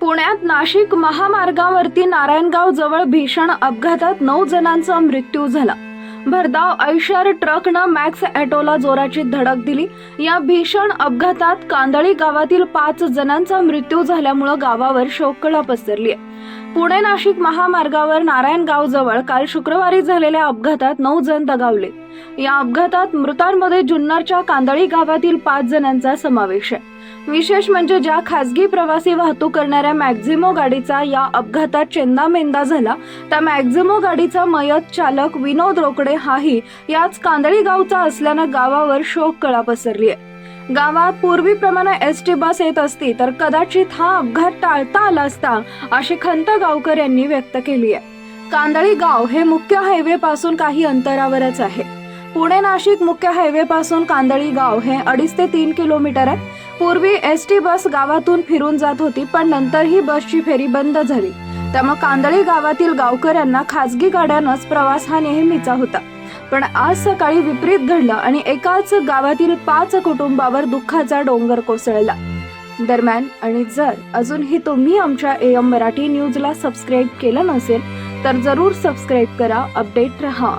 पुण्यात नाशिक महामार्गावरती नारायणगाव जवळ भीषण अपघातात नऊ जणांचा मृत्यू झाला. भरधाव ऐशर ट्रकनं मॅक्स ॲटोला जोराची धडक दिली. या भीषण अपघातात कांदळी गावातील पाच जणांचा मृत्यू झाल्यामुळं गावावर शोककळा पसरली आहे पुणे नाशिक महामार्गावर नारायणगाव जवळ काल शुक्रवारी झालेल्या अपघातात नऊ जण दगावले. या अपघातात मृतांमध्ये जुन्नरच्या कांदळी गावातील पाच जणांचा समावेश आहे. विशेष म्हणजे ज्या खासगी प्रवासी वाहतूक करणाऱ्या मॅक्झिमो गाडीचा या अपघातात चेंदामेंदा झाला त्या मॅक्झिमो गाडीचा मयत चालक विनोद रोकडे हाही याच कांदळी गावचा असल्यानं गावावर शोक कळा पसरली आहे गावात पूर्वीप्रमाणे एस टी बस येत असती तर कदाचित हा अपघात टाळता आला असता अशी खंत गावकऱ्यांनी व्यक्त केली आहे. कांदळी गाव हे मुख्य हायवे पासून काही अंतरावरच आहे. पुणे नाशिक मुख्य हायवे पासून कांदळी गाव हे अडीच ते तीन किलोमीटर आहे. पूर्वी एस टी बस गावातून फिरून जात होती पण नंतर ही बसची फेरी बंद झाली. त्यामुळे कांदळी गावातील गावकऱ्यांना खासगी गाड्यानंच प्रवास हा नेहमीचा होता. पण आज सकाळी विपरीत घडलं आणि एकाच गावातील पाच कुटुंबावर दुःखाचा डोंगर कोसळला. दरम्यान आणि जर अजूनही तुम्ही आमच्या ए एम मराठी न्यूजला सबस्क्राईब केलं नसेल तर जरूर सबस्क्राईब करा अपडेट रहा.